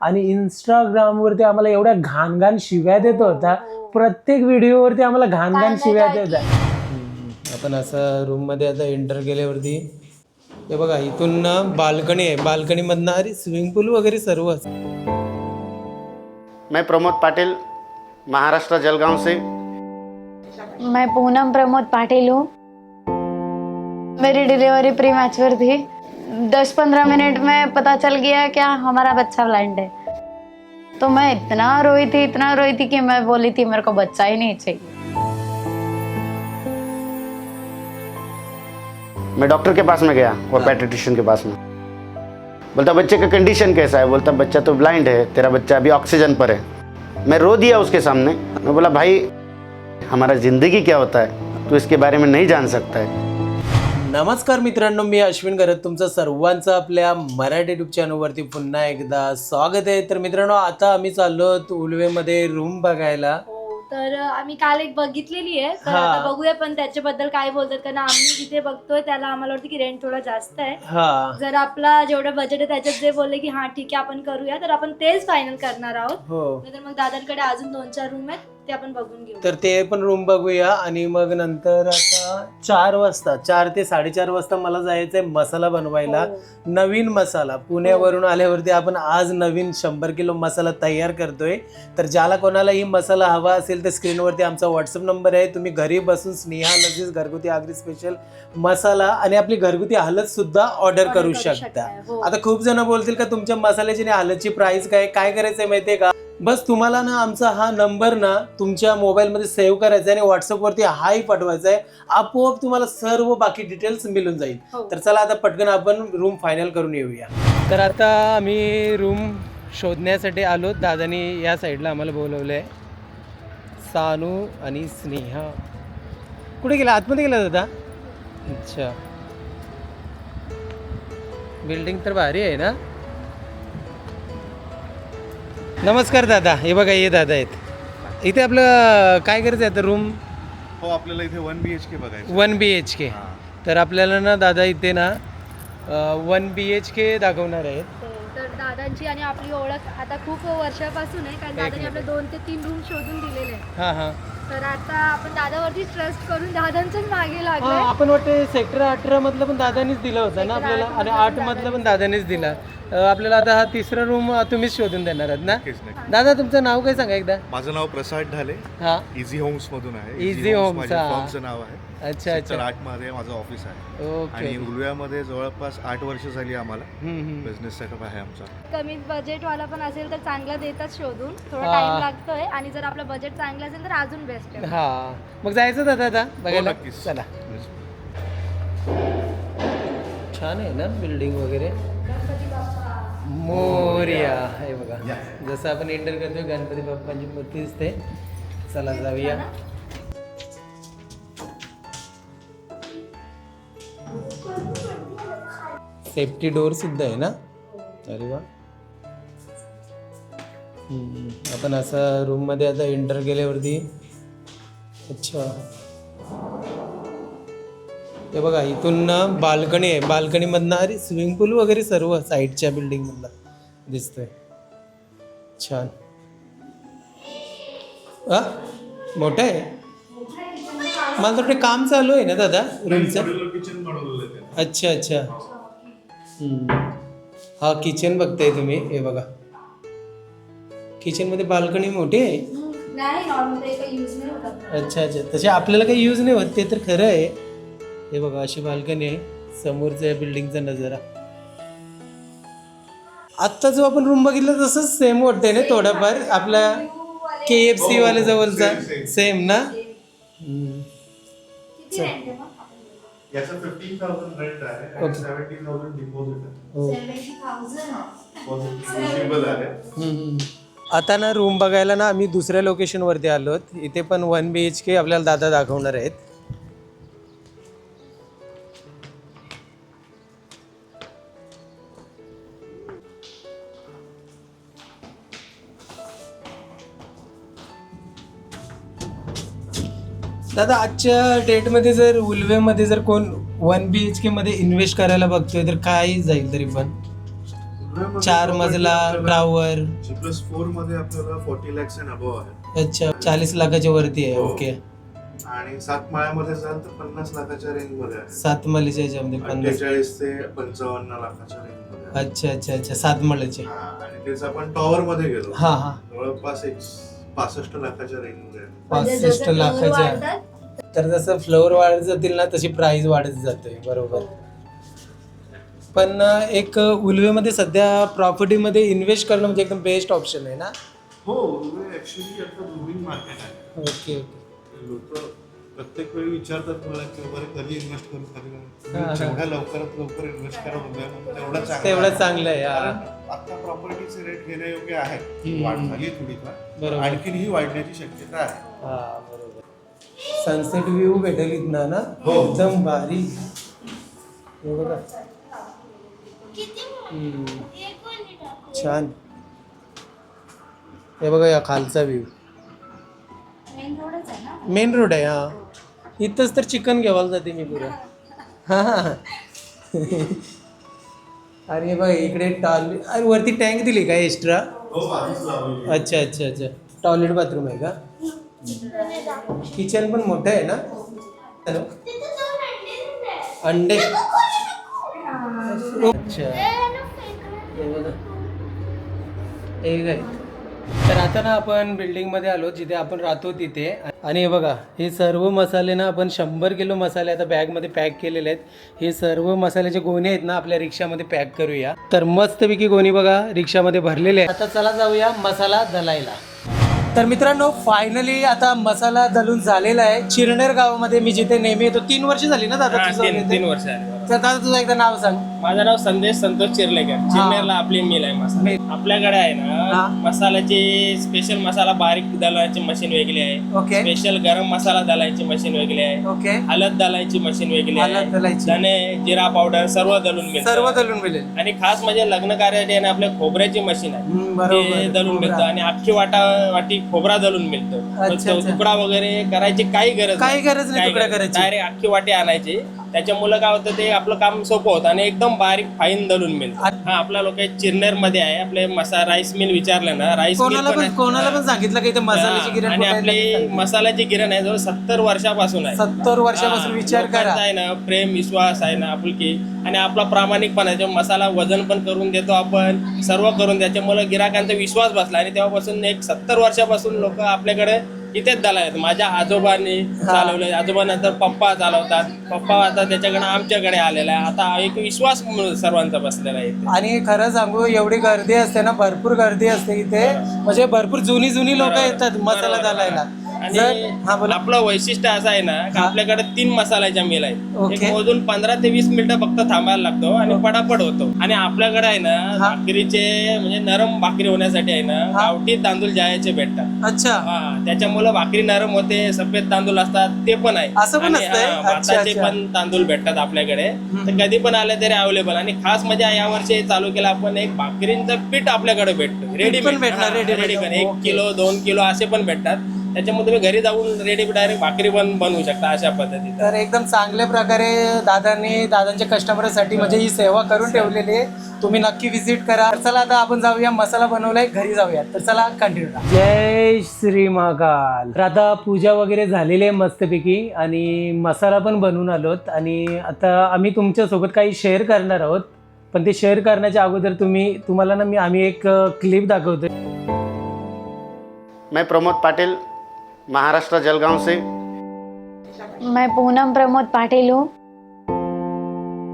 आणि इंस्टाग्रामवरती आम्हाला एवढ्या घाण घाण शिव्या देत होता. प्रत्येक व्हिडिओवरती आम्हाला घाण घाण शिव्या देत होता. आपण असं रूममध्ये आता एंटर केल्यावरती हे बघा इथून ना बाल्कनी आहे. बाल्कनी मधनं अरे स्विमिंग पूल वगैरे सर्वच मैं प्रमोद पाटिल महाराष्ट्र जलगांव से. मैं पूनम प्रमोद पाटिल हूँ। मेरी डिलीवरी प्री मैच्योर थी। दस पंद्रह मिनट में पता चल गया क्या हमारा बच्चा ब्लाइंड है। तो मैं इतना रोई थी इतना रोई थी कि मैं बोली थी मेरे को बच्चा ही नहीं चाहिए। मैं डॉक्टर के पास में गया और पैट्रिटिशियन के पास में। बोलता बच्चे का कंडीशन कैसा है? बोलता बच्चा तो ब्लाइंड है तेरा बच्चा अभी ऑक्सीजन पर है। मैं रो दिया उसके सामने। मैं बोला भाई हमारा ज़िंदगी क्या होता है? तू इसके बारे में नहीं जान सकता है। नमस्कार मित्रांनो मी अश्विन करत तुमचं सर्वांचं आपल्या मराठी युट्यूब चॅनलवरती पुन्हा एकदा स्वागत आहे. तर मित्रांनो आता आम्ही चाललो आहोत उलवेमध्ये रूम बघायला. हो, तर आम्ही काल एक बघितलेली आहे. तर हा. आता बघूया पण त्याच्याबद्दल काय बोलतात. कारण आम्ही जिथे बघतोय त्याला आम्हाला वाटतं की रेंट थोडा जास्त आहे. हा. जर आपला जेवढं बजेट आहे त्याच्यात जे बोलले की हा ठीक आहे आपण करूया तर आपण तेच फायनल करणार आहोत. हो. नाहीतर मग दादांकडे अजून दोन चार रूम आहेत. ते आपण बघून घेऊ. तर ते पण रूम बघूया. आणि मग नंतर आता चार वाजता चार ते साडेचार वाजता मला जायचंय मसाला बनवायला. हो. नवीन मसाला. पुण्यावरून आल्यावरती आपण आज नवीन शंभर किलो मसाला तयार करतोय. तर ज्याला कोणालाही मसाला हवा असेल तर स्क्रीनवरती आमचा व्हॉट्सअप नंबर आहे. तुम्ही घरी बसून स्नेहा लजीज घरगुती आगरी स्पेशल मसाला आणि आपली घरगुती हलत सुद्धा ऑर्डर करू शकता. हो. आता खूप जण बोलतील का तुमच्या मसाल्याची आणि हलतची प्राइस काय? काय करायचंय माहितीये का? बस तुम्हाला ना आमचा हा नंबर ना तुमच्या मोबाईलमध्ये सेव्ह करायचा आहे आणि व्हॉट्सअपवरती हाय पाठवायचा आहे. आपोआप तुम्हाला सर्व बाकी डिटेल्स मिळून जाईल. हो. तर चला आता पटकन आपण रूम फायनल करून येऊया. तर आता आम्ही रूम शोधण्यासाठी आलो. दादानी या साईडला आम्हाला बोलवलं आहे सानू आणि स्नेहा. कुठे गेला? आतमध्ये गेला दादा? अच्छा. बिल्डिंग तर भारी आहे ना? नमस्कार दादा. हे बघा हे दादा आहेत. इथे आपलं काय करायचं आहे आता रूम हो आपल्याला इथे वन बी एच के बघायचं वन बी एच के. तर आपल्याला ना दादा इथे ना वन बी एच के दाखवणार आहेत. हो, तर दादांची आणि आपली ओळख आता खूप वर्षापासून आहे कारण दादांनी आपले दोन ते तीन रूम शोधून दिलेले आहे हां हां. तर आता आपण दादावरतीच ट्रस्ट करून दादांच्याच मागे हां लागलोय आपण वाटतं सेक्टर अठरा मधलं पण दादानीच दिलं होतं ना आपल्याला? आठ आणि मधलं आठ पण मधलं पण दादानीच दिला. अं, आपल्याला आता हा तिसरा रूम तुम्हीच शोधून देणार आहात ना? नक्कीच नक्की दादा तुमचं नाव काय सांगा एकदा? माझं नाव प्रसाद ढाले. हां. इझी होम्स मधून आहे. Easy Homes, माझ्या हा. फॉर्मचं नाव आहे. अच्छा सेक्टर अच्छा. आठमध्ये माझं ऑफिस आहे. ओके. आणि उलव्यामध्ये जवळपास आठ वर्ष झाली आम्हाला. हम्म, हम्म. बिझनेस सेटअप आहे आमचा. कमी बजेट वाला पण असेल तर चांगला देतात शोधून. थोडा हा. टाइम लागतोय. आणि जर आपलं बजेट चांगलं असेल तर अजून बेस्ट आहे हा. मग जायचं दादा आता? हो बघायला नक्कीच. चला. छान आहे ना बिल्डिंग वगैरे? मोर्या हे बघा. जसं आपण एंटर करतोय गणपती बाप्पांची मूर्ती दिसते. चला जाऊया. सेफ्टी डोर सुद्धा आहे ना? अरे वा. हम्म, आपण असं रूममध्ये आता एंटर केल्यावरती अच्छा. हे बघा इथून ना बाल्कनी आहे. बाल्कनीमधनं अरे स्विमिंग पूल वगैरे सर्व साईडच्या बिल्डिंगमधला दिसतोय. छान. हा मोठं आहे? मला वाटतं काम चालू आहे ना दादा? रूमचं? अच्छा अच्छा. हा किचन बघताय तुम्ही हे बघा. किचनमध्ये बाल्कनी मोठी आहे? नाही नॉर्मल ते काही यूज नाही होत. अच्छा अच्छा. तसे आपल्याला काही यूज नाही होत ते तर खरं आहे. हे बघा अशी बाल्कनी आहे. समोरचा या बिल्डिंगचा नजारा. आत्ता जो आपण रूम बघितला तसंच सेम वाटतंय ना थोडाफार. आपल्या के एफ सी वाल्या जवळचा. सेम ना? हम्म. किती rent आहे मग? याचं फिफ्टीन थाउजंड रेंट आहे Okay. आणि सेव्हन्टी थाउजंड डिपॉझिट आहे. हो. आहे. हम्म. आता ना रूम बघायला ना आम्ही दुसऱ्या लोकेशनवरती आलो इथे पण वन बी एच के आपल्याला दादा दाखवणार आहेत. दादा आजच्या डेटमध्ये जर उल्वेमध्ये जर कोण वन बी एच के मध्ये इन्व्हेस्ट करायला बघतोय तर काय जाईल तरी पण? चार मजला टावर प्लस फोरमध्ये आपल्याला फोर्टी लॅक्स अँड अबव आहे. अच्छा चाळीस लाखाच्या वरती आहे हो. ओके आणि सात माळ्यामध्ये जाल तर पन्नास लाखाच्या रेंजमध्ये आहे. सात मलीच्या याच्यामध्ये पन्नास. अठ्ठेचाळीस ते पंचावन्न लाखाच्या रेंजमध्ये आहे. अच्छा अच्छा अच्छा सात मळीचे हा, आणि तेच आपण टॉवर मध्ये गेलो. हा हा. जवळपास एक पासष्ट लाखाच्या रेंजमध्ये आहे. म्हणजे पासष्ट जसं floor लाखाच्या. वाढतात, तर जसं फ्लोअर वाढत जातील ना तशी प्राइस वाढत जाते बरोबर. पण एक उल्वेमध्ये सध्या प्रॉपर्टीमध्ये इन्व्हेस्ट करणं म्हणजे एकदम बेस्ट ऑप्शन आहे ना हो ऍक्च्युली आता मार्केट आहे ओके ओके लोक प्रत्येक वेळी विचारतात मला की बरं कधी इन्व्हेस्ट करू कधी हा, हा. जेवढ्या लवकरात लवकर इन्व्हेस्ट करा तेवढं चांगलं तेवढं आहे. चांगलं आहे हा. आता प्रॉपर्टीचे रेट घेण्यायोग्य आहेत हम्म. वाढ झाली थोडीफार बरोबर. आणखीनही वाढण्याची शक्यता आहे हा बरोबर सनसेट व्ह्यू भेटेल इथनं ना हो. एकदम भारी हे. छान. हे बघा या खालचा व्ह्यू मेन रोड आहे हा. इथंच तर चिकन घ्यावायला जाते मी पुरं. हा. अरे हे बघा इकडे टॉयलेट अरे वरती टँक दिली का एक्स्ट्रा हो अच्छा अच्छा अच्छा. टॉयलेट बाथरूम आहे का? किचन पण मोठं आहे ना? हॅलो अंडे अच्छा. हे बघा. काय तर आता ना आपण बिल्डिंगमध्ये आलो जिथे आपण राहतो तिथे. आणि हे बघा हे सर्व मसाले ना आपण शंभर किलो मसाले आता बॅगमध्ये पॅक केलेले आहेत. हे सर्व मसाल्याचे गोणे आहेत ना आपल्या रिक्षामध्ये पॅक करूया. तर मस्तपैकी गोणी बघा रिक्षामध्ये भरलेले आहेत. आता चला जाऊया मसाला दलायला. तर मित्रांनो फायनली आता मसाला दलून झालेला आहे. चिरनेर गावामध्ये मी जिथे नेहमी येतो तीन वर्ष झाली ना दादा तुझं तीन वर्ष झाली. तर दादा तुझं एकदा नाव सांग. माझं नाव संदेश संतोष चिरलेकर. चिरनेरला आपली मिल आहे मसाला. आपल्याकडे आहे. ना मसाल्याची स्पेशल मसाला बारीक दलायची मशीन वेगळी आहे. स्पेशल गरम मसाला दलायची मशीन वेगळी आहे. हळद दलायची मशीन वेगळी आहे. धने जिरा पावडर सर्व दलून मिळतं. सर्व दलून मिळेल. आणि खास म्हणजे लग्न कार्यासाठी आपल्या खोबऱ्याची मशीन आहे. दलून मिळतं. आणि अख्खी वाटा वाटी खोबरा दलून मिळतो. तुकडा वगैरे करायची काही गरज काही गरज नाही. डायरेक्ट अख्खी वाटी आणायची. त्याच्यामुळे काय होतं ते आपलं काम सोपं होतं. आणि एकदम बारीक फाईन दलून मिळतं. हा आपला लोक चिरनेरमध्ये आहे आपले मसा राईस मिल विचारलं ना राईस मिल कोणाला पण. कोणाला सांगितलं की इथे मसाल्याची गिरण आणि आपली मसाल्याची गिरण आहे जवळ सत्तर वर्षापासून आहे. सत्तर वर्षापासून विचार करा. आहे ना प्रेम विश्वास आहे ना आपुलकी. आणि आपला प्रामाणिकपणा आहे जो मसाला वजन पण करून देतो आपण सर्व करून त्याच्यामुळे गिराकांचा विश्वास बसला. आणि तेव्हापासून एक सत्तर वर्षापासून लोक आपल्याकडे इथेच झाला आहेत माझ्या आजोबांनी चालवले आजोबानंतर पप्पा चालवतात. पप्पा आता त्याच्याकडे आमच्याकडे आलेला आहे. आता एक विश्वास सर्वांचा बसलेला आहे इथे. आणि खरं सांगू एवढी गर्दी असते ना भरपूर गर्दी असते इथे. म्हणजे भरपूर जुनी जुनी लोक येतात मसाला घालायला आणि हा बोला आपलं वैशिष्ट्य असं आहे ना की हा. आपल्याकडे तीन मसाल्याच्या मिल आहेत ओके. एक मोजून पंधरा ते वीस मिनिटं फक्त थांबायला लागतो आणि पटापट होतो आणि आपल्याकडे आहे ना हा. भाकरीचे म्हणजे नरम भाकरी होण्यासाठी आहे ना हा. गावठी तांदूळ जायचे भेटतात अच्छा हा त्याच्यामुळे भाकरी नरम होते सफेद तांदूळ असतात ते पण आहे असं पण आणि, असतंय? हा, अच्छा, भाताचे अच्छा. पण तांदूळ भेटतात आपल्याकडे तर कधी पण आले तरी अवेलेबल आणि खास म्हणजे या वर्षी चालू केलं आपण एक भाकरीचं पीठ आपल्याकडे भेटतं रेडी पण भेटणार, ready रेडी भेटणार. एक ओके. किलो दोन किलो असे पण भेटतात त्याच्यामध्ये तुम्ही घरी जाऊन रेडी डायरेक्ट भाकरी पण बनवू शकता अशा पद्धतीत तर एकदम चांगल्या प्रकारे दादांनी दादांच्या कस्टमरसाठी म्हणजे ही सेवा करून ठेवलेली आहे. तुम्ही नक्की विजिट करा. तर चला आता आपण जाऊया मसाला बनवलाय घरी जाऊया तर चला कंटिन्यू जय श्री महाकाल. तर आता पूजा वगैरे झालेली आहे मस्तपैकी आणि मसाला पण बनवून आलोत. आणि आता आम्ही तुमच्यासोबत काही शेअर करणार आहोत. पण ते शेअर करण्याच्या अगोदर तुम्ही तुम्हाला ना मी आम्ही एक क्लिप दाखवतोय. मैं प्रमोद पाटिल महाराष्ट्र जलगांव से। मैं पूनम प्रमोद पाटिल हूँ।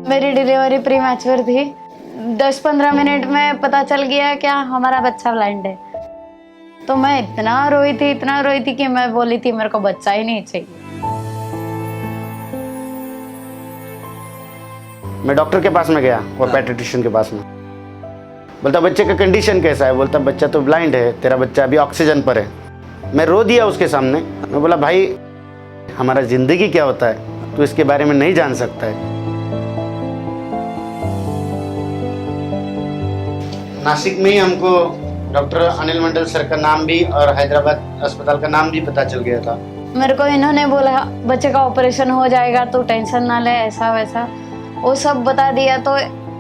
मेरी डिलीवरी प्री मैच्योर थी। दस पंद्रह मिनट में पता चल गया क्या हमारा बच्चा ब्लाइंड है। तो मैं इतना रोई थी इतना रोई थी कि मैं बोली थी मेरे को बच्चा ही नहीं चाहिए। मैं डॉक्टर के पास में गया और पैट्रिटिशियन के पास में। बोलता बच्चे का कंडीशन कैसा है? बोलता बच्चा तो ब्लाइंड है तेरा बच्चा अभी ऑक्सीजन पर है। मैं रो दिया उसके सामने। मैं बोला, भाई, हमारा ज़िंदगी क्या होता है? तू इसके बारे में नहीं जान सकता है। नासिक में ही हमको डॉक्टर अनिल मंडल सर का नाम भी और हैदराबाद अस्पताल का नाम भी पता चल गया था। मेरे को इन्होंने बोला, बच्चे का ऑपरेशन हो जाएगा तो टेंशन ना ले, ऐसा वैसा। वो सब बता दिया तो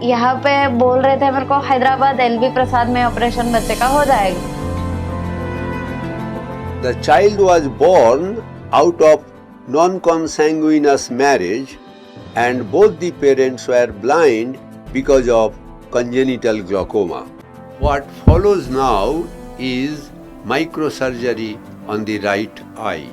यहाँ पे बोल रहे थे मेरे को, हैदराबाद एलबी प्रसाद में ऑपरेशन बच्चे का हो जाएगा। The child was born out of non consanguineous marriage, and both the parents were blind because of congenital glaucoma. What follows now is microsurgery on the right eye.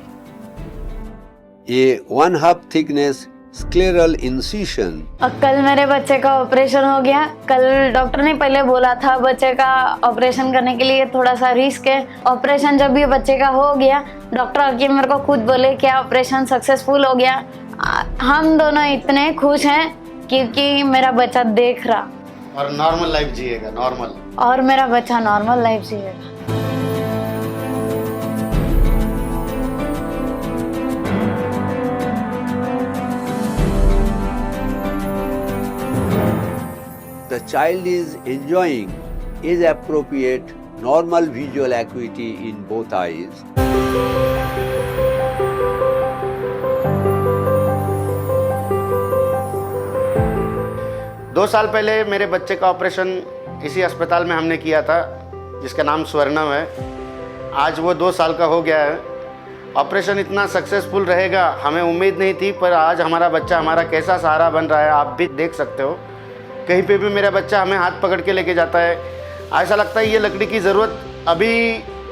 A one half thickness scleral incision. और कल मेरे बच्चे का operation हो गया। कल doctor ने पहले बोला था बच्चे का ऑपरेशन करने के लिए थोड़ा सा रिस्क है। ऑपरेशन जब भी बच्चे का हो गया डॉक्टर आके मेरे को खुद बोले क्या ऑपरेशन सक्सेसफुल हो गया। हम दोनों इतने खुश हैं क्योंकि मेरा बच्चा देख रहा। और नॉर्मल लाइफ जिएगा नॉर्मल और मेरा बच्चा नॉर्मल लाइफ जिएगा। The child is enjoying age appropriate normal visual acuity in both eyes. दो साल पहले मेरे बच्चे का ऑपरेशन इसी अस्पताल में हमने किया था, जिसका नाम स्वर्णव है। आज वो दो साल का हो गया है। ऑपरेशन इतना सक्सेसफुल रहेगा, हमें उम्मीद नहीं थी, पर आज हमारा बच्चा, हमारा कैसा सहारा बन रहा है, आप भी देख सकते हो। कहीं पे भी मेरा बच्चा हमें हाथ पकड़ के लेके जाता है। ऐसा लगता है ये लकड़ी की ज़रूरत अभी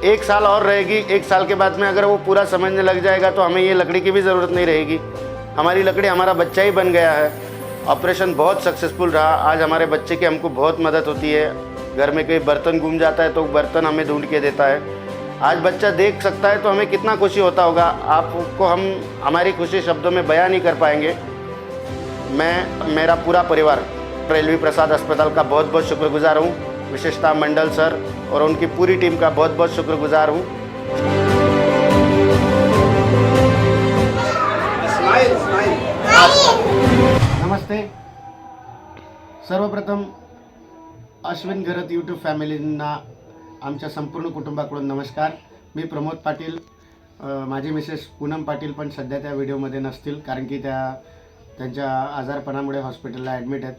एक साल और रहेगी, एक साल के बाद में अगर वो पूरा समझने लग जाएगा तो हमें ये लकड़ी की भी ज़रूरत नहीं रहेगी। हमारी लकड़ी हमारा बच्चा ही बन गया है। ऑपरेशन बहुत सक्सेसफुल रहा। आज हमारे बच्चे की हमको बहुत मदद होती है। घर में कोई बर्तन घूम जाता है तो बर्तन हमें ढूंढ के देता है। आज बच्चा देख सकता है तो हमें कितना खुशी होता होगा। आपको हम हमारी खुशी शब्दों में बयां नहीं कर पाएँगे। मैं, मेरा पूरा परिवार रेलवी प्रसाद अस्पताल का बहुत बहुत शुक्रगुजार हूँ। विशेषता मंडल सर और उनकी पूरी टीम का बहुत बहुत शुक्रगुजार हूँ। नमस्ते। सर्वप्रथम अश्विन घरत यूट्यूब फॅमिलींना आमच्या संपूर्ण कुटुंबाकडून नमस्कार. मी प्रमोद पाटील. माझी मिसेस पूनम पाटील पण सध्या त्या व्हिडिओमध्ये नसतील कारण की त्या त्यांच्या आजारपणामुळे हॉस्पिटलला ॲडमिट आहेत.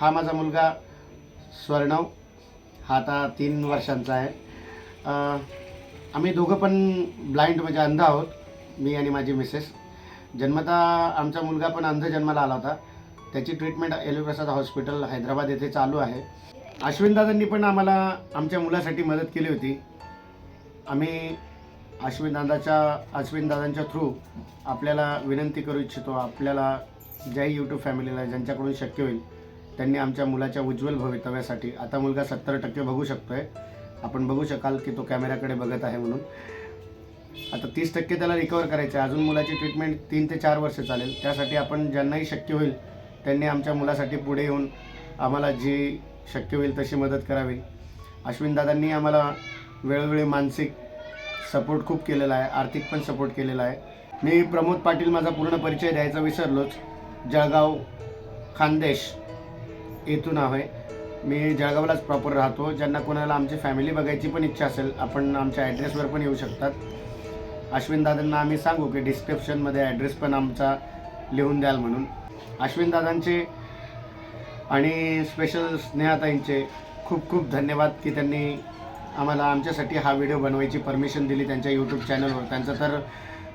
हा माझा मुलगा स्वर्णव. हा आता तीन वर्षांचा आहे. आम्ही दोघं पण ब्लाइंड म्हणजे अंध आहोत मी आणि माझी मिसेस. जन्मता आमचा मुलगा पण अंध जन्माला आला होता. त्याची ट्रीटमेंट एलोप्रसाद हॉस्पिटल हैदराबाद येथे चालू आहे. अश्विनदादांनी पण आम्हाला आमच्या मुलासाठी मदत केली होती. आम्ही अश्विनदादाच्या अश्विनदादांच्या थ्रू आपल्याला विनंती करू इच्छितो आपल्याला ज्याही यूट्यूब फॅमिलीला ज्यांच्याकडून शक्य होईल. त्यांनी आमच्या मुलाच्या उज्ज्वल भवितव्यासाठी आता मुलगा सत्तर टक्के बघू शकतोय. आपण बघू शकाल की तो कॅमेऱ्याकडे बघत आहे म्हणून. आता तीस टक्के त्याला रिकवर करायचं आहे अजून मुलाची ट्रीटमेंट तीन ते चार वर्ष चालेल. त्यासाठी आपण ज्यांनाही शक्य होईल त्यांनी आमच्या मुलासाठी पुढे येऊन आम्हाला जी शक्य होईल तशी मदत करावी. अश्विनदादांनी आम्हाला वेळोवेळी मानसिक सपोर्ट खूप केलेला आहे. आर्थिक पण सपोर्ट केलेला आहे. मी प्रमोद पाटील माझा पूर्ण परिचय द्यायचा विसरलोच. जळगाव खानदेश. येथून आहे. मी जळगावलाच प्रॉपर राहतो. ज्यांना कोणाला आमची फॅमिली बघायची पण इच्छा असेल आपण आमच्या ॲड्रेसवर पण येऊ शकतात. अश्विन दादांना आम्ही सांगू की डिस्क्रिप्शनमध्ये ॲड्रेस पण आमचा लिहून द्याल म्हणून. अश्विन दादांचे आणि स्पेशल स्नेहाताईंचे खूप खूप धन्यवाद की त्यांनी आम्हाला आमच्यासाठी हा व्हिडिओ बनवायची परमिशन दिली त्यांच्या यूट्यूब चॅनलवर त्यांचं तर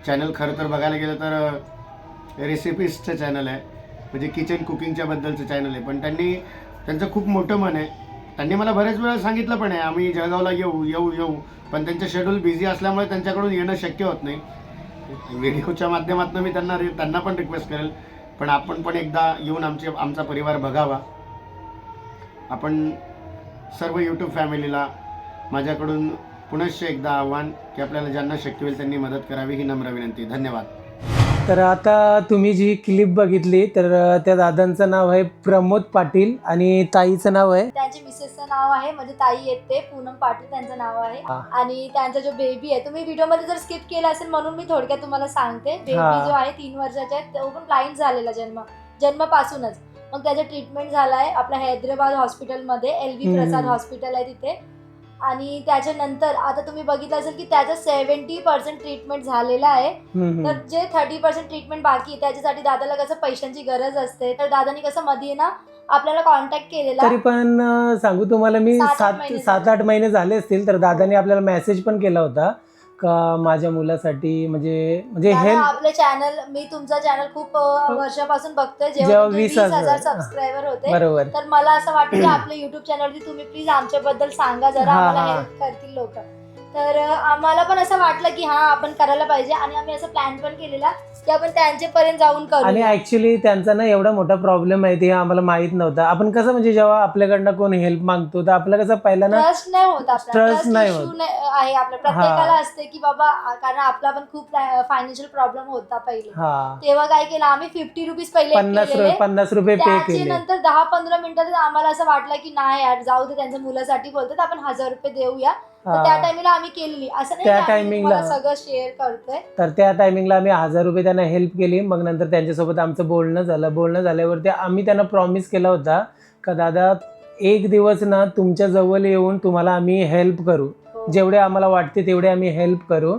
चॅनल खरं तर बघायला गेलं तर रेसिपीजचं चॅनल आहे. म्हणजे किचन कुकिंगच्या बद्दलचं चॅनल आहे. पण त्यांनी त्यांचं खूप मोठं मन आहे. त्यांनी मला बऱ्याच वेळा सांगितलं पण आहे आम्ही जळगावला येऊ येऊ येऊ. पण त्यांचं शेड्यूल बिझी असल्यामुळे त्यांच्याकडून येणं शक्य होत नाही. व्हिडिओच्या माध्यमातून मी त्यांना रि- त्यांना पण रिक्वेस्ट करेल. पण आपण पण एकदा येऊन आमचे आमचा परिवार बघावा. आपण सर्व यूट्यूब फॅमिलीला माझ्याकडून पुनश्च एकदा आव्हान की आपल्याला ज्यांना शक्य होईल त्यांनी मदत करावी ही नम्र विनंती. धन्यवाद. तर आता तुम्ही जी क्लिप बघितली तर त्या दादांचं नाव आहे प्रमोद पाटील आणि ताईचं नाव आहे त्यांच्या मिसेसचं नाव आहे म्हणजे ताई येते पूनम पाटील त्यांचं नाव आहे हा. आणि त्यांचा जो बेबी आहे तुम्ही व्हिडिओमध्ये जर स्किप केला असेल म्हणून मी थोडक्यात तुम्हाला सांगते बेबी हा. जो आहे तीन वर्षाचा आहे तो पण ब्लाइंड झालेला जन्म जन्मापासूनच मग त्याचा ट्रीटमेंट झाला आहे आपल्या हैदराबाद हॉस्पिटलमध्ये एल व्ही हम्म. प्रसाद हॉस्पिटल आहे तिथे आणि त्याच्यानंतर आता तुम्ही बघितलं असेल की त्याचं सेव्हन्टी पर्सेंट ट्रीटमेंट झालेलं आहे. तर. जे थर्टी पर्सेंट ट्रीटमेंट बाकी आहे त्याच्यासाठी दादाला कसं पैशांची गरज असते? तर दादानी कसं मध्ये ना आपल्याला कॉन्टॅक्ट केलेला. तरी पण सांगू तुम्हाला मी सात सात आठ महिने झाले असतील तर दादाने आपल्याला मेसेज पण केला होता. का माझ्या मुलासाठी म्हणजे म्हणजे हेल्प आपले चॅनल मी तुमचा चॅनल खूप अ, वर्षापासून बघतोय जेव्हा जेव्हा तुमचे वीस हजार हजार- सबस्क्रायबर होते बरोबर. तर मला असं वाटतं की आपल्या युट्यूब चॅनलवरती तुम्ही प्लीज आमच्याबद्दल सांगा. जरा हा, आम्हाला हा. हेल्प करतील लोक. तर आम्हाला पण असं वाटलं की हा आपण करायला पाहिजे आणि आम्ही असं प्लॅन पण केलेला की आपण त्यांच्यापर्यंत जाऊन आणि करू ऍक्च्युली त्यांचा ना एवढा मोठा प्रॉब्लेम आहे ते आम्हाला माहीत नव्हता. आपण कसं म्हणजे जेव्हा आपल्याकडनं कोण हेल्प मागतो तर आपलं कसं पहिला ना ट्रस्ट नाही होत आपला. Trust ट्रस्ट नाही इश्यू होत. आहे आपल्या प्रत्येकाला असते की बाबा आ, कारण आपला पण खूप फायनान्शियल प्रॉब्लेम होता पहिले. हा. तेव्हा काय केलं आम्ही फिफ्टी रुपीज पहिले पन्नास केलेले. रुपये पन्नास रुपये पे त्याचे केले. नंतर दहा पंधरा मिनिटात आम्हाला असं वाटलं की नाही यार जाऊ दे त्यांच्या मुलासाठी बोलतात आपण हजार रुपये देऊया. तर हा. त्या टाइमला आम्ही केलेली. असं नाही त्या की आम्ही timing ला- तुम्हाला सगळं शेअर करतोय. तर त्या टायमिंगला आम्ही हजार रुपये त्यांना हेल्प केली. मग नंतर त्यांच्यासोबत आमचं बोलणं झालं. बोलणं झाल्यावरती आम्ही त्यांना प्रॉमिस केला होता का दादा एक दिवस ना तुमच्या जवळ येऊन तुम्हाला आम्ही हेल्प करू. हो. जेवढे आम्हाला वाटते तेवढे आम्ही हेल्प करू.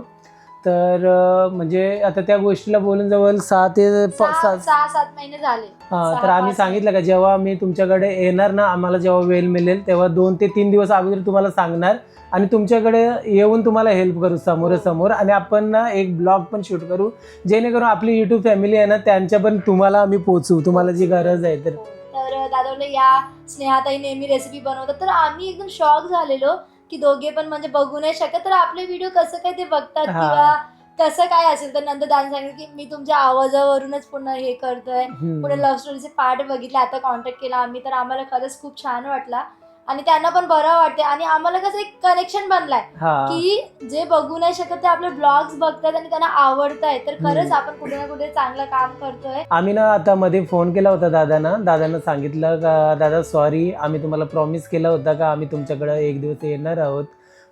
तर अं, म्हणजे आता त्या गोष्टीला बोलून जवळ सहा ते प- सहा सहा सहा सात महिने झाले. हा सहा, तर आम्ही पाच सांगितलं का जेव्हा आम्ही तुमच्याकडे येणार ना आम्हाला जेव्हा वेळ मिळेल तेव्हा दोन ते तीन दिवस अगोदर तुम्हाला सांगणार आणि तुमच्याकडे येऊन तुम्हाला हेल्प करू समोरासमोर. आणि आपण ना एक ब्लॉग पण शूट करू. जेणेकरून आपली युट्यूब फॅमिली आहे ना त्यांच्या पण तुम्हाला आम्ही पोचवू तुम्हाला जी गरज आहे तर. तर दादा बोलले या स्नेहाताई नेहमी रेसिपी बनवतात. तर आम्ही एकदम शॉक झालेलो की दोघे पण म्हणजे बघू नाही शकत. तर आपले व्हिडिओ कसं काय ते बघतात हा. किंवा कसं काय असेल? तर नंतर दादा सांगितलं की मी तुमच्या आवाजावरूनच पुन्हा हे करतोय. हम्म. पुढे लव्ह स्टोरीचे पार्ट बघितले. आता कॉन्टॅक्ट केला आम्ही. तर आम्हाला खरंच खूप छान वाटला. आणि त्यांना पण बरं वाटते आणि आम्हाला कसं एक कनेक्शन बनलाय हा. की जे बघू नाही शकत ते आपले ब्लॉग्स बघतात आणि त्यांना आवडत आहे तर खरंच हम्म. आपण कुठे ना कुठे चांगलं काम करतोय. आम्ही ना आता मध्ये फोन केला होता दादांना. दादांना सांगितलं का दादा सॉरी आम्ही तुम्हाला प्रॉमिस केला होता का? आम्ही तुमच्याकडे एक दिवस येणार आहोत.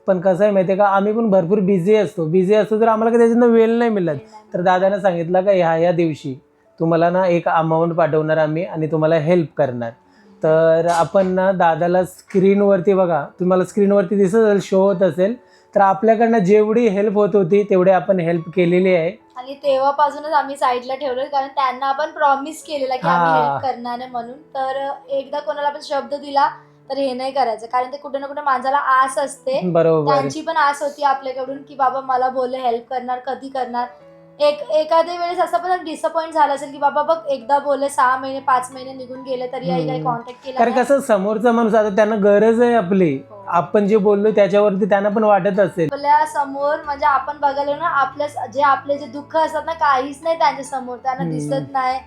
पण कसं आहे माहिती आहे का आम्ही पण भरपूर बिझी असतो. बिझी असतो तर आम्हाला काही त्याच्यातनं वेळ नाही मिळत. तर दादानं सांगितलं का ह्या ह्या दिवशी तुम्हाला ना एक अमाऊंट पाठवणार आम्ही आणि तुम्हाला हेल्प करणार. तर आपण ना दादाला स्क्रीनवरती बघा तुम्हाला स्क्रीनवरती दिसत असेल शो होत असेल तर आपल्याकडनं जेवढी हेल्प होत होती तेवढी आपण हेल्प केलेली आहे. आणि तेव्हापासूनच आम्ही साईडला ठेवलं कारण त्यांना आपण प्रॉमिस केलेला की आम्ही हा. हेल्प करणार आहे म्हणून. तर एकदा कोणाला आपण शब्द दिला तर हे नाही करायचं कारण ते कुठे ना कुठे माणसाला आस असते. बरोबर. त्यांची पण आस होती आपल्याकडून की बाबा मला बोलले हेल्प करणार कधी करणार. एक एखाद्या वेळेस असं पण डिसअपॉइंट झालं असेल की बाबा बघ एकदा बोलले सहा महिने पाच महिने निघून गेले तरी आई काही. कॉन्टॅक्ट केला कारण नाही. कसं समोरचा माणूस आता त्यांना गरज आहे आपली हो. आपण जे बोललो त्याच्यावरती त्यांना पण वाटत असेल आपल्यासमोर म्हणजे आपण बघायला ना आपल्या जे आपले जे दुःख असतात ना काहीच नाही त्यांच्यासमोर त्यांना हम्म. दिसत नाही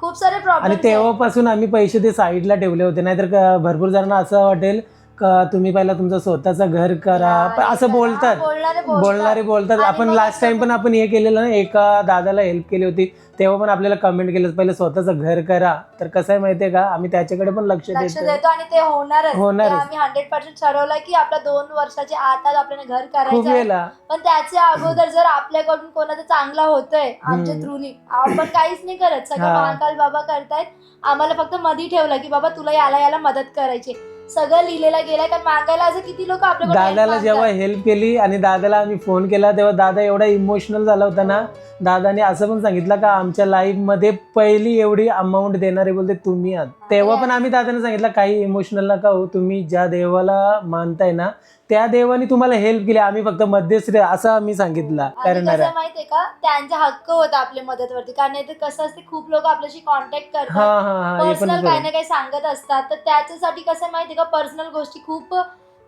खूप सारे आणि प्रॉब्लेम तेव्हापासून आम्ही पैसे ते साईडला ठेवले होते नाहीतर का भरपूर जणांना असं वाटेल का तुम्ही पहिला तुमचं स्वतःचं घर करा? असं बोलतात. बोलणारे बोलतात. आपण लास्ट टाइम पण आपण हे केलेलं ना एका दादाला हेल्प केली होती. तेव्हा पण आपल्याला कमेंट केलं पहिलं स्वतःचं घर करा. तर कसं आहे माहितीये का? आम्ही त्याच्याकडे पण लक्ष देतो आणि ते होणारच. होणारच. ते आम्ही हंड्रेड पर्सेंट ठरवलं की आपल्या दोन वर्षाच्या आतात आपल्याला घर करायचं पण त्याच्या अगोदर जर आपल्याकडून कोणाचं चांगला होतोय आमच्या. थ्रूनी आपण काहीच नाही करत. सगळं. महाकाल बाबा करतायत. आम्हाला फक्त मधी ठेवलं की बाबा तुला याला याला मदत करायची सगळं लिहिलेलं गेलंय कारण मागायला असं किती लोक दादाला जेव्हा हेल्प केली आणि दादाला आम्ही फोन केला तेव्हा दादा एवढा इमोशनल झाला होता ना. दादाने असं पण सांगितलं का आमच्या लाईफमध्ये पहिली एवढी अमाऊंट देणारे बोलते तुम्ही आहात. तेव्हा पण आम्ही दादाने सांगितलं काही इमोशनल नका हो तुम्ही ज्या देवाला मानताय ना त्या देवाने तुम्हाला हेल्प केली. आम्ही फक्त मध्यस्थी असं आम्ही सांगितलं. आणि करणार कसं माहितीये का? त्यांचा हक्क होता आपल्या मदतवरती. कारण कसं असते खूप लोक आपल्याशी कॉन्टॅक्ट हा करतात. हा हा हे. पण पर्सनल काही बरोबर. ना काही सांगत असतात. तर त्याच्यासाठी कसं आहे माहिती आहे का? पर्सनल गोष्टी खूप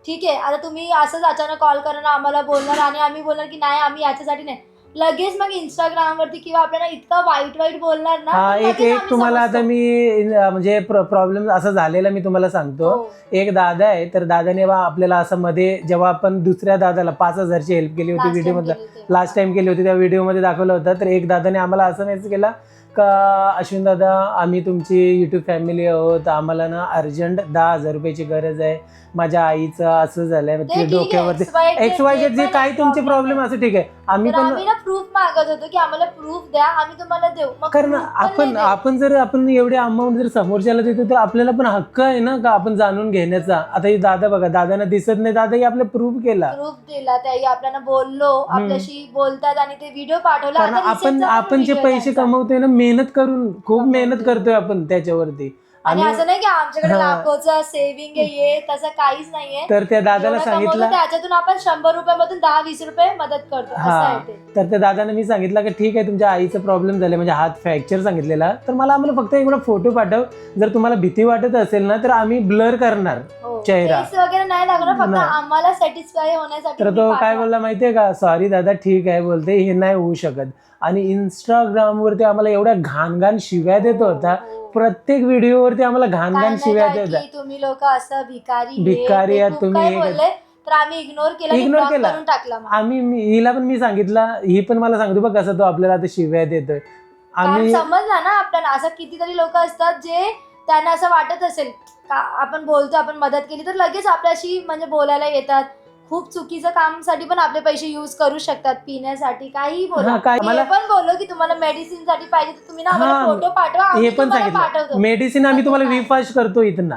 ठीक आहे. आता तुम्ही असंच अचानक कॉल करणार आम्हाला बोलणार आणि आम्ही बोलणार की नाही आम्ही याच्यासाठी नाही. लगेच मग इंस्टाग्राम वरती किंवा आपल्याला इतका वाईट वाईट बोलणार ना हा एक लगेच एक आम्ही तुम्हाला आता समजतो. मी अं, म्हणजे प्रॉब्लेम असा झालेला मी तुम्हाला सांगतो हो. एक दादा आहे तर दादाने बा आपल्याला असं मध्ये जेव्हा आपण दुसऱ्या दादाला पाच हजारची हेल्प केली होती Last व्हिडिओमध्ये केली होती. लास्ट टाइम केली होती त्या व्हिडिओमध्ये दाखवलं होतं तर एक दादाने आम्हाला असं मेसेज केला का अश्विन दादा आम्ही तुमची यूट्यूब फॅमिली आहोत आम्हाला ना अर्जंट दहा हजार रुपयाची गरज आहे माझ्या आईचं असं झालंय ते ते ठीक आहे, डोक्यावरती एक्स वाय जे जे पण काही तुमचे problem. प्रॉब्लेम असं ठीक आहे. आम्ही तर पण आम्ही ना प्रूफ मागत होतो की आम्हाला प्रूफ द्या आम्ही तुम्हाला देऊ. मग कारण proof पण आपण देत. आपण जर आपण एवढे अमाऊंट जर समोरच्याला देतो तर आपल्याला पण हक्क आहे ना का आपण जाणून घेण्याचा? आता हे दादा बघा दादांना दिसत नाही दादा हे आपले प्रूफ केला. प्रूफ दिला त्याही आपल्याला बोललो आपल्याशी बोलतात आणि ते व्हिडिओ पाठवला. कारण आता आपण recent चा पण आपण जे video पैसे. कमवतोय ना मेहनत करून खूप. मेहनत करतोय आपण त्याच्यावरती. आणि असं नाही की आमच्याकडे हा. लाखोचं सेव्हिंग आहे हे तसं काहीच नाहीये तर त्या दादाला जेवढं कमवतो सांगितलं त्याच्यातून आपण शंभर रुपयामधून दहा वीस रुपये मदत करतो असं हा. आहे ते तर त्या दादाने मी सांगितलं की ठीक आहे तुमच्या आईचा प्रॉब्लेम झाला म्हणजे हात फ्रॅक्चर सांगितलेला तर मला आम्हाला फक्त एवढा फोटो पाठव जर तुम्हाला भीती वाटत असेल ना तर आम्ही ब्लर करणार हो. चेहरा. वगैरे नाही लागणार फक्त नाही. आम्हाला सॅटिस्फाय होण्यासाठी तर तो काय पाठवा. बोलला माहितीये का सॉरी दादा ठीक आहे बोलते हे नाही होऊ शकत आणि इंस्टाग्राम वरती आम्हाला एवढ्या घाण घाण शिव्या देत होता हो. प्रत्येक व्हिडिओवरती आम्हाला घाण घाण शिव्या काय देत की तुम्ही लोक असं भिकारी भिकारी आहात तुम्ही, हे बोलले? तर आम्ही इग्नोर केला इग्नोर केला. टाकला. आम्ही हिला पण मी सांगितलं ही पण मला सांगतो बघ कसं तो आपल्याला आता शिव्या देतोय. आम्ही समजला ना आपल्याला असं कितीतरी लोक असतात जे त्यांना असं वाटत असेल आपण बोलतो आपण मदत केली तर लगेच आपल्याशी म्हणजे बोलायला येतात. खूप चुकीचं कामसाठी पण आपले पैसे युज करू शकतात पिण्यासाठी. काही बोला. हा, काय- मी मला- पण बोललो की तुम्हाला मेडिसिनसाठी पाहिजे तर तुम्ही ना हा, फोटो पाठवा. हे पण तुम्हाला सांगितलं. पाठवतो. मेडिसिन आम्ही तुम्हाला विफाश करतो इथं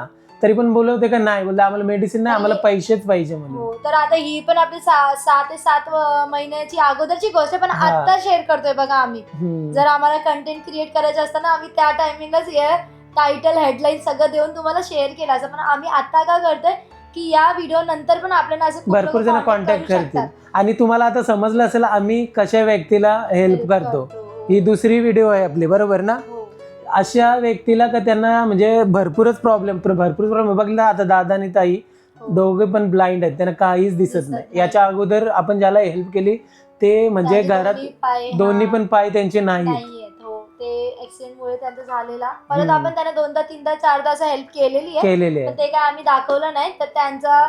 तरी पण बोलवते का नाही. बोलते आम्हाला मेडिसिन नाही आम्हाला पैसेच पाहिजे म्हणून. हो तर आता ही पण आपली सहा सहा ते सात महिन्याची अगोदरची गोष्ट आहे पण हा. आता शेअर करतोय बघा आम्ही. हम्म. जर आम्हाला कंटेंट क्रिएट करायचं असतं ना आम्ही त्या टायमिंगलाच हे टायटल हेडलाईन सगळं देऊन तुम्हाला शेअर केलं असं पण आम्ही आता काय करतोय? की या व्हिडिओ नंतर पण आपल्याला असं भरपूर जण कॉन्टॅक्ट करू करतील. आणि तुम्हाला आता समजलं असेल आम्ही कशा व्यक्तीला हेल्प करतो हो. ही दुसरी व्हिडिओ आहे आपली बरोबर ना हो. अशा व्यक्तीला का त्यांना म्हणजे भरपूरच प्रॉब्लेम भरपूर प्रॉब्लेम बघितला आता दादा आणि ताई हो. दोघे पण ब्लाइंड आहेत त्यांना काहीच दिसत नाही. याच्या अगोदर आपण ज्याला हेल्प केली ते म्हणजे घरात दोन्ही पण पाय त्यांचे नाही ते ऍक्सिडेंट मुळे त्यांचं झालेला परत. आपण त्यांना दोनदा तीनदा चारदा असं हेल्प केलेली आहे केलेले पण आहे ते काय आम्ही दाखवलं नाही तर त्यांचा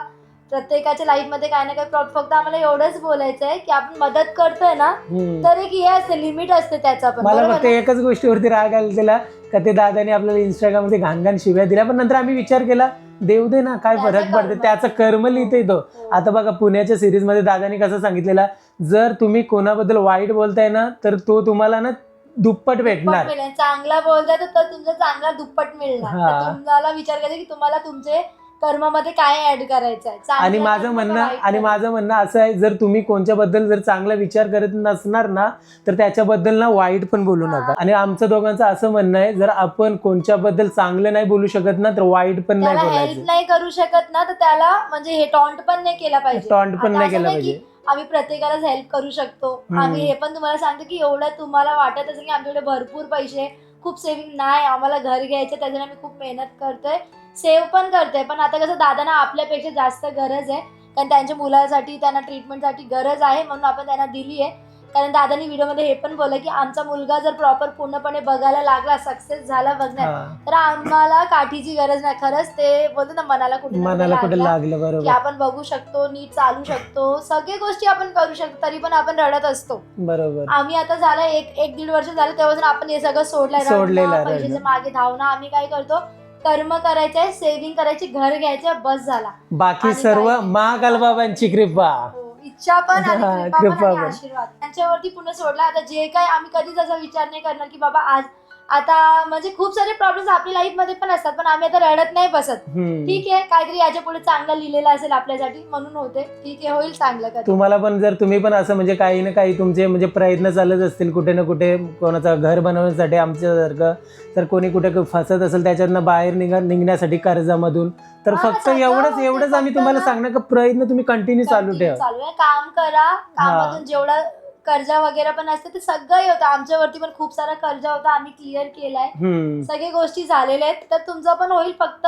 प्रत्येकाच्या लाईफमध्ये काय ना काय प्रॉब्लेम फक्त आम्हाला एवढंच बोलायचं आहे की आपण मदत करतोय ना हम्म. तर एक हे असते लिमिट असते त्याचा पण मला बरोबर फक्त ना? एकच गोष्टीवरती राग आला त्याला का ते दादाने आपल्याला इंस्टाग्राममध्ये घाण घाण शिव्या दिल्या पण नंतर आम्ही विचार केला देऊ दे ना काय त्याचं फरक पडते कर्म. त्याचा कर्म लिहितोय तो हो. आता बघा पुण्याच्या सिरीजमध्ये दादाने कसं सांगितलेला जर तुम्ही कोणाबद्दल वाईट बोलताय ना तर तो तुम्हाला ना दुप्पट भेटणार. चांगला बोलताय तर तर तुमचा चांगला दुप्पट मिळणार. हा. तर तुम्हाला विचार करायचा की तुम्हाला तुमचे कर्मामध्ये काय ऍड करायचं आहे आणि माझं म्हणणं आणि? माझं म्हणणं असं आहे जर तुम्ही कोणच्याबद्दल जर चांगला विचार करत नसणार ना तर त्याच्याबद्दल ना वाईट पण बोलू नका. आणि आमचं दोघांचं असं म्हणणं आहे जर आपण कोणच्याबद्दल चांगलं नाही बोलू शकत ना तर वाईट पण नाही हेल्प बोलायचं. नाही करू शकत ना तर त्याला म्हणजे हे टॉन्ट पण नाही केला पाहिजे. टॉन्ट पण आता नाही असं केलं नाही की पाहिजे आम्ही प्रत्येकालाच हेल्प करू शकतो. हम्म. आम्ही हे पण तुम्हाला सांगतो की एवढं तुम्हाला वाटत असेल की आमच्याकडे भरपूर पैसे खूप सेव्हिंग नाही आम्हाला घर घ्यायचं त्याच्याने आम्ही खूप मेहनत करतोय. सेव्ह पण करतोय. पण आता कसं दादांना आपल्यापेक्षा जास्त गरज आहे. कारण त्यांच्या मुलासाठी त्यांना ट्रीटमेंटसाठी गरज आहे म्हणून आपण त्यांना दिली आहे कारण दादानी व्हिडिओमध्ये हे पण बोललं की आमचा मुलगा जर प्रॉपर पूर्णपणे बघायला लागला सक्सेस झाला बघण्यात. तर आम्हाला काठीची गरज नाही. खरंच ते बोलतो ना मनाला कुठे मनाला कुठे लागला. लागलं की बरोबर आपण बघू शकतो नीट चालू शकतो. सगळे गोष्टी आपण करू शकतो तरी पण आपण रडत असतो. बरोबर. आम्ही आता झालं एक एक दीड वर्ष झालं तेव्हापासून आपण हे सगळं सोडलंय. पैशाच्या. मागे धावणं आम्ही काय करतो कर्म करायचंय सेव्हिंग करायची घर घ्यायचं बस झाला. बाकी आणि सर्व काही- महाकाल बाबांची कृपा. हो, इच्छा पण आणि हा, कृपा पण कृपा आणि पण. आशीर्वाद. त्यांच्यावरती पुन्हा सोडला. आता जे काय आम्ही कधीच असा विचार नाही करणार की बाबा आज आता म्हणजे खूप सारे प्रॉब्लेम्स आपल्या लाईफमध्ये पण असतात पण आम्ही आता रडत नाही बसत. ठीक आहे काहीतरी याच्यापुढे चांगलं लिहिलेलं असेल आपल्यासाठी म्हणून होते. ठीक आहे होईल चांगलं कधी. तुम्हाला पण जर तुम्ही पण असं म्हणजे काही ना काही तुमचे म्हणजे प्रयत्न चालत असतील कुठे ना कुठे कोणाचं घर बनवण्यासाठी आमच्यासारखं तर कोणी कुठे फसत असेल त्याच्यातनं बाहेर निघा निघण्यासाठी कर्जामधून तर फक्त एवढंच एवढंच आम्ही तुम्हाला सांगणार का प्रयत्न तुम्ही कंटिन्यू चालू ठेवा. चालू आहे काम करा कामातून जेवढा कर्जा वगैरे पण असते ते सगळं होतं. आमच्यावरती पण खूप सारा कर्जा होता आम्ही क्लिअर केलाय. हम्म. सगळ्या गोष्टी झालेल्या आहेत. तर तुमचं पण होईल फक्त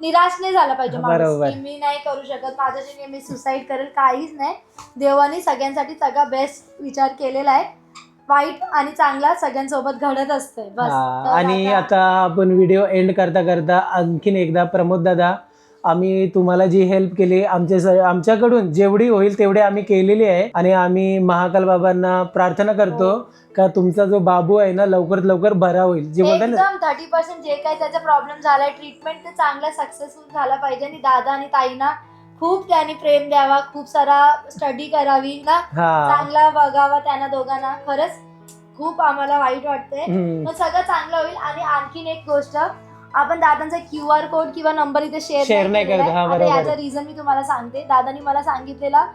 निराश नाही झाला पाहिजे माणूस बरोबर. की मी नाही करू शकत. माझ्याशी मी सुसाईड करेल काहीच नाही. देवाने सगळ्यांसाठी सगळा बेस्ट विचार केलेला आहे. वाईट आणि चांगला सगळ्यांसोबत घडत असतंय. बस. हा, तर आणि आता आपण व्हिडिओ एंड करता करता आणखीन एकदा प्रमोद दादा आम्ही तुम्हाला जी हेल्प केली आमच्या आमच्याकडून जेवढी होईल तेवढी आम्ही केलेली आहे. आणि आम्ही महाकाल बाबांना प्रार्थना करतो का तुमचा जो बाबू आहे ना लवकरात लवकर बरा होईल. जे बोलतात ना एकदम थर्टी पर्सेंट जे काही त्याचा प्रॉब्लेम झालाय ट्रीटमेंट ते चांगला सक्सेसफुल झाला पाहिजे. आणि दादा आणि ताईना खूप त्यांनी प्रेम द्यावा खूप सारा स्टडी करावी ना. हा. चांगला बघावा त्यांना दोघांना. खरंच खूप आम्हाला वाईट वाटतंय. हम्म. पण सगळं चांगलं होईल. आणि आणखीन एक गोष्ट आपण दादांचा क्यू आर कोड किंवा नंबर इथे शेअर नाही करत, हा, बरोबर. याचं रिझन मी तुम्हाला सांगते. दादानी मला सांगितलेला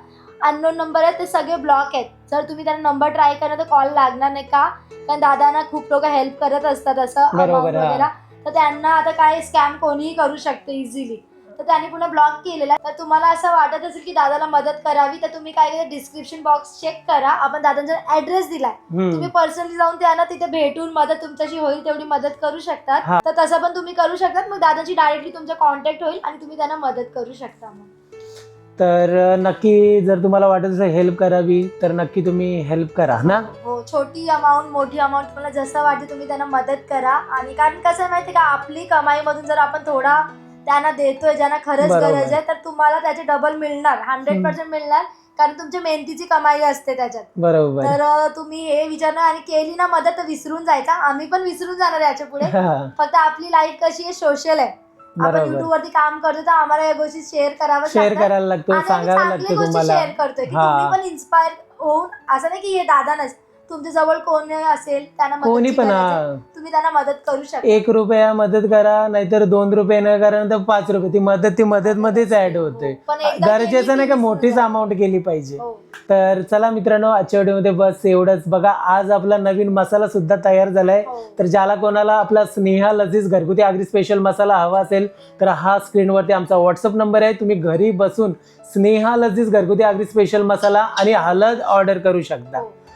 अननोन नंबर आहे ते सगळे ब्लॉक आहेत. जर तुम्ही त्यांना नंबर ट्राय करा तर कॉल लागणार नाही का? कारण दादांना खूप लोक हेल्प करत असतात असं बरोबर, हा. वगैरे. तर त्यांना आता काय स्कॅम कोणीही करू शकतो इझिली तर त्यांनी पुन्हा ब्लॉक केलेला आहे. तर तुम्हाला असं वाटत असेल की दादाला मदत करावी तर तुम्ही काय डिस्क्रिप्शन बॉक्स चेक करा. आपण दादांचा ऍड्रेस दिलाय. तुम्ही पर्सनली जाऊन त्यांना तिथे भेटून मदत तुमच्याशी होईल तेवढी मदत करू हा. शकतात तर तसं पण तुम्ही करू शकतात. मग दादाची डायरेक्टली तुमचा कॉन्टॅक्ट होईल आणि तुम्ही त्यांना मदत करू शकता मग. तर नक्की जर तुम्हाला वाटत असेल हेल्प करावी तर नक्की तुम्ही हेल्प करा ना? हो छोटी अमाऊंट मोठी अमाऊंट तुम्हाला जसं वाटते तुम्ही त्यांना मदत करा. आणि कारण कसं आहे माहिती का? आपली कमाईमधून जर आपण थोडा त्यांना देतोय ज्यांना खरंच बरोबर. गरज आहे तर तुम्हाला त्याचे डबल मिळणार हंड्रेड. पर्सेंट मिळणार कारण तुमच्या मेहनतीची कमाई असते त्याच्यात. बरोबर. तर अं, तुम्ही हे विचारणार आणि केली ना मदत तर विसरून जायचा. आम्ही पण विसरून जाणार याच्यापुढे. हा, फक्त आपली लाईफ कशी आहे सोशल आहे. आपण बरोबर. युट्यूब वरती काम करतो तर आम्हाला या गोष्टी शेअर करावं शेअर करायला लागतो सांगायला चांगली लागतो गोष्टी तुम्हाला. शेअर करतोय की हा. तुम्ही पण इन्स्पायर होऊन असं नाही की हे दादा नस तुमच्या जवळ कोण असेल त्यांना कोणी मदतची पण गरज आहे, हा. तुम्ही त्यांना मदत करू शकता. एक रुपया मदत करा नाहीतर दोन रुपये न करा तर पाच रुपये. ती मदत ती मदत मध्येच ऍड होते. पण एकदा गरजेचं नाही का मोठीच अमाऊंट केली पाहिजे. हो. तर चला मित्रांनो आजच्या व्हिडिओमध्ये बस एवढंच. बघा आज आपला नवीन मसाला सुद्धा तयार झालाय. हो. तर ज्याला कोणाला आपला स्नेहा लजीज घरगुती आगरी स्पेशल मसाला हवा असेल तर हा स्क्रीनवरती आमचा व्हॉट्सअप नंबर आहे. तुम्ही घरी बसून स्नेहा लजीज घरगुती आगरी स्पेशल मसाला आणि हळद ऑर्डर करू शकता. हो.